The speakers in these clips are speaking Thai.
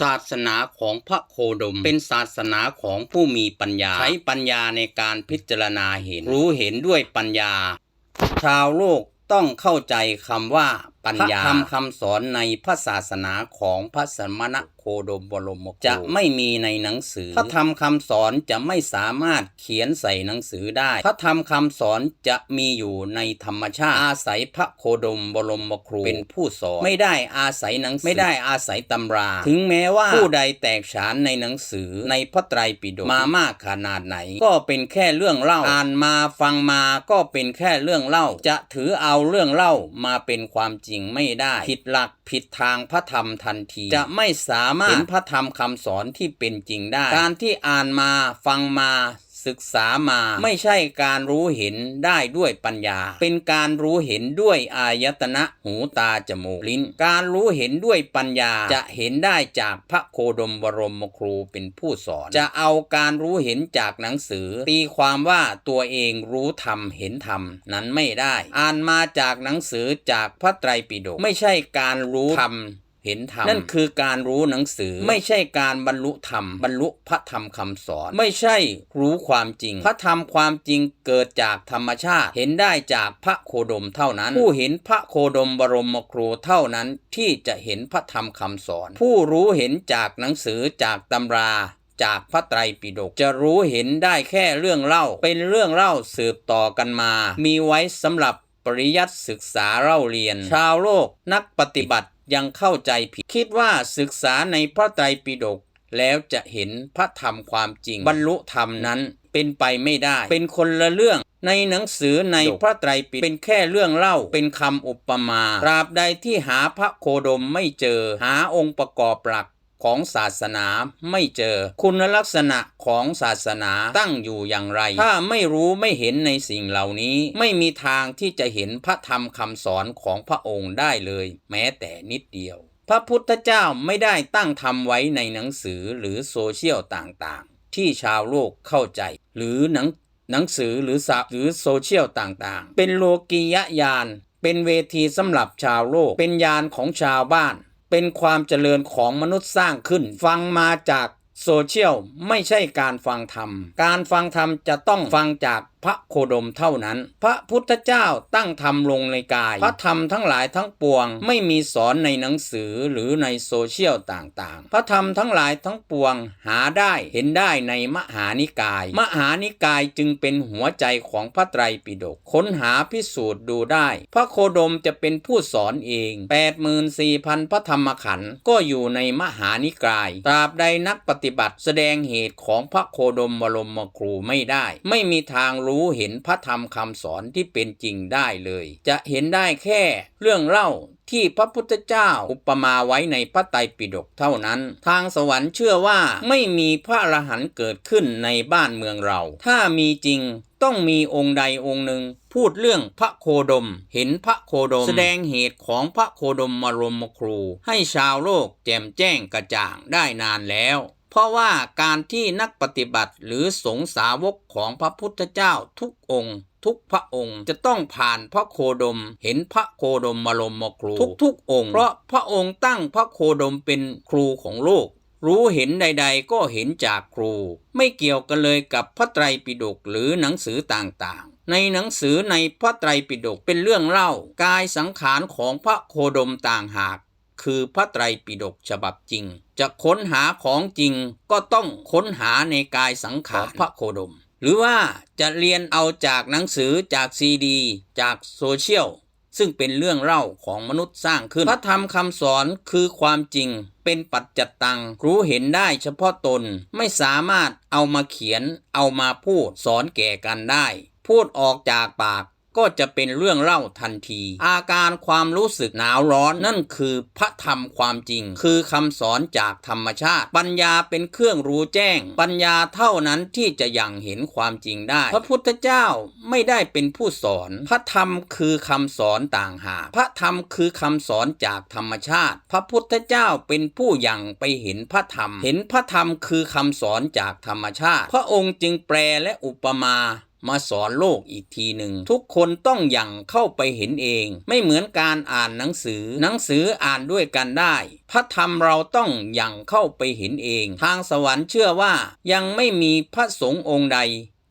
ศาสนาของพระโคดม เป็นศาสนาของผู้มีปัญญา ใช้ปัญญาในการพิจารณาเห็น รู้เห็นด้วยปัญญา ชาวโลกต้องเข้าใจคำว่า ปัญญาพระธรรมคำสอนในพระศาสนาของพระสมณโคดมบรมครูจะไม่มีในหนังสือ พระธรรมคำสอนจะไม่สามารถเขียนใส่หนังสือได้ พระธรรมคำสอนจะมีอยู่ในธรรมชาติ อาศัยพระโคดมบรมครูเป็นผู้สอน ไม่ได้อาศัยหนังสือไม่ได้อาศัยตำรา ถึงแม้ว่าผู้ใดแตกฉานในหนังสือในพระไตรปิฎกมามากขนาดไหน ก็เป็นแค่เรื่องเล่าอ่านมาฟังมาก็เป็นแค่เรื่องเล่า จะถือเอาเรื่องเล่ามาเป็นความจริงไม่ได้ ผิดหลักผิดทางพระธรรมทันที จะไม่สามารถเห็นพระธรรมคำสอนที่เป็นจริงได้ การที่อ่านมาฟังมา ศึกษามา ไม่ใช่การรู้เห็นได้ด้วยปัญญา เป็นการรู้เห็นด้วยอายตนะหูตาจมูกลิ้น การรู้เห็นด้วยปัญญาจะเห็นได้จากพระโคดมบรมครูเป็นผู้สอน จะเอาการรู้เห็นจากหนังสือ ตีความว่าตัวเองรู้ธรรมเห็นธรรมนั้นไม่ได้ อ่านมาจากหนังสือจากพระไตรปิฎกไม่ใช่การรู้ธรรม เห็นธรรมนั่นคือการรู้หนังสือ ไม่ใช่การบรรลุธรรม บรรลุพระธรรมคำสอน ไม่ใช่รู้ความจริง พระธรรมความจริงเกิดจากธรรมชาติ เห็นได้จากพระโคดมเท่านั้น ผู้เห็นพระโคดมบรมครูเท่านั้นที่จะเห็นพระธรรมคำสอน ผู้รู้เห็นจากหนังสือจากตำราจากพระไตรปิฎกจะรู้เห็นได้แค่เรื่องเล่า เป็นเรื่องเล่าสืบต่อกันมา มีไว้สำหรับ ปริยัติศึกษาเล่าเรียน ชาวโลกนักปฏิบัติยังเข้าใจผิด คิดว่าศึกษาในพระไตรปิฎกแล้วจะเห็นพระธรรมความจริง บรรลุธรรมนั้นเป็นไปไม่ได้ เป็นคนละเรื่อง ในหนังสือในพระไตรปิฎกเป็นแค่เรื่องเล่าเป็นคำอุปมาตราบใดที่หาพระโคดมไม่เจอหาองค์ประกอบหลัก ของศาสนาไม่เจอ คุณลักษณะของศาสนาตั้งอยู่อย่างไร ถ้าไม่รู้ไม่เห็นในสิ่งเหล่านี้ ไม่มีทางที่จะเห็นพระธรรมคำสอนของพระองค์ได้เลย แม้แต่นิดเดียว พระพุทธเจ้าไม่ได้ตั้งทำไว้ในหนังสือหรือโซเชียลต่างๆ ที่ชาวโลกเข้าใจ หรือหนังหนังสือหรือสับหรือโซเชียลต่างๆ เป็นโลกียญาณเป็นเวทีสำหรับชาวโลก เป็นญาณของชาวบ้าน เป็นความเจริญของมนุษย์สร้างขึ้น ฟังมาจากโซเชียลไม่ใช่การฟังธรรม การฟังธรรมจะต้องฟังจาก พระโคดมเท่านั้น พระพุทธเจ้าตั้งธรรมลงในกาย พระธรรมทั้งหลายทั้งปวง ไม่มีสอนในหนังสือหรือในโซเชียลต่างๆ พระธรรมทั้งหลายทั้งปวง หาได้เห็นได้ในมหานิกาย มหานิกายจึงเป็นหัวใจของพระไตรปิฎกค้นหาพิสูจน์ดูได้ พระโคดมจะเป็นผู้สอนเอง 84,000 พระธรรมขันธ์ก็อยู่ในมหานิกายตราบใดนักปฏิบัติแสดงเหตุของพระโคดมบรมครูไม่ได้ ไม่มีทางรูู้เห็นพระธรรมคำสอนที่เป็นจริงได้เลย จะเห็นได้แค่เรื่องเล่าที่พระพุทธเจ้าอุปมาไว้ในพระไตรปิฎกเท่านั้น ทางสวรรค์เชื่อว่าไม่มีพระอรหันต์เกิดขึ้นในบ้านเมืองเรา ถ้ามีจริงต้องมีองค์ใดองค์หนึ่ง พูดเรื่องพระโคดม เห็นพระโคดม แสดงเหตุของพระโคดมมารมครู ให้ชาวโลกแจ่มแจ้งกระจ่างได้นานแล้ว เพราะว่าการที่นักปฏิบัติหรือสงสาวกของพระพุทธเจ้าทุกองค์ ทุกพระองค์จะต้องผ่านพระโคดม เห็นพระโคดมมารมครูทุกๆองค์ เพราะพระองค์ตั้งพระโคดมเป็นครูของโลก รู้เห็นใด ๆ ก็เห็นจากครู ไม่เกี่ยวกันเลยกับพระไตรปิฎกหรือหนังสือต่างๆในหนังสือในพระไตรปิฎกเป็นเรื่องเล่ากายสังขารของพระโคดมต่างหาก คือพระไตรปิฎกฉบับจริง จะค้นหาของจริงก็ต้องค้นหาในกายสังขารพระโคดม หรือว่าจะเรียนเอาจากหนังสือจากซีดี จากโซเชียลซึ่งเป็นเรื่องเล่าของมนุษย์สร้างขึ้น พระธรรมคำสอนคือความจริง เป็นปัจจตัง รู้เห็นได้เฉพาะตน ไม่สามารถเอามาเขียน เอามาพูดสอนแก่กันได้ พูดออกจากปาก ก็จะเป็นเรื่องเล่าทันที อาการความรู้สึกหนาวร้อนนั่นคือพระธรรมความจริง คือคำสอนจากธรรมชาติ ปัญญาเป็นเครื่องรู้แจ้ง ปัญญาเท่านั้นที่จะยังเห็นความจริงได้ พระพุทธเจ้าไม่ได้เป็นผู้สอน พระธรรมคือคำสอนต่างหากพระธรรมคือคำสอนจากธรรมชาติ พระพุทธเจ้าเป็นผู้ยังไปเห็นพระธรรม เห็นพระธรรมคือคำสอนจากธรรมชาติ พระองค์จึงแปลและอุปมา มาสอนโลกอีกทีหนึ่ง ทุกคนต้องอยังเข้าไปเห็นเอง ไม่เหมือนการอ่านหนังสือ หนังสืออ่านด้วยกันได้ พระธรรมเราต้องอยังเข้าไปเห็นเอง ทางสวรรค์เชื่อว่ายังไม่มีพระสงฆ์องค์ใด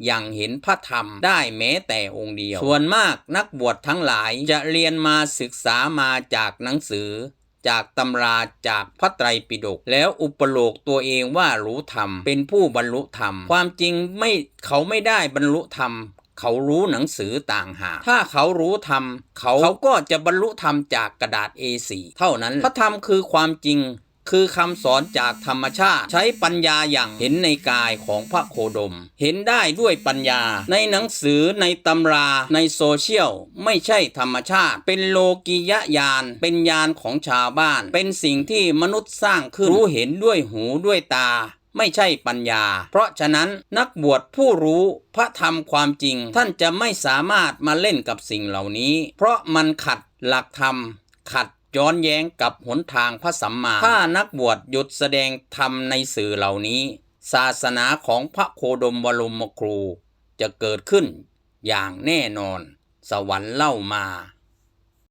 ยังเห็นพระธรรมได้แม้แต่องค์เดียว ส่วนมากนักบวชทั้งหลายจะเรียนมาศึกษามาจากหนังสือ จากตำราจากพระไตรปิฎกแล้วอุปโลกตัวเองว่ารู้ธรรม เป็นผู้บรรลุธรรม ความจริงไม่เขาไม่ได้บรรลุธรรม เขารู้หนังสือต่างหากถ้าเขารู้ธรรม เขาเขาก็จะบรรลุธรรมจากกระดาษ A4 เท่านั้นพระธรรมคือความจริง คือคำสอนจากธรรมชาติ ใช้ปัญญาอย่างเห็นในกายของพระโคดม เห็นได้ด้วยปัญญา ในหนังสือในตำราในโซเชียล ไม่ใช่ธรรมชาติ เป็นโลกิยะยาน เป็นยานของชาวบ้าน เป็นสิ่งที่มนุษย์สร้างขึ้นรู้เห็นด้วยหูด้วยตาไม่ใช่ปัญญา เพราะฉะนั้นนักบวชผู้รู้พระธรรมความจริง ท่านจะไม่สามารถมาเล่นกับสิ่งเหล่านี้ เพราะมันขัดหลักธรรม ขัด ย้อนแย้งกับหนทางพระสัมมา ถ้านักบวชหยุดแสดงธรรมในสื่อเหล่านี้ ศาสนาของพระโคดมวรมครู จะเกิดขึ้นอย่างแน่นอน สวรรค์เล่ามา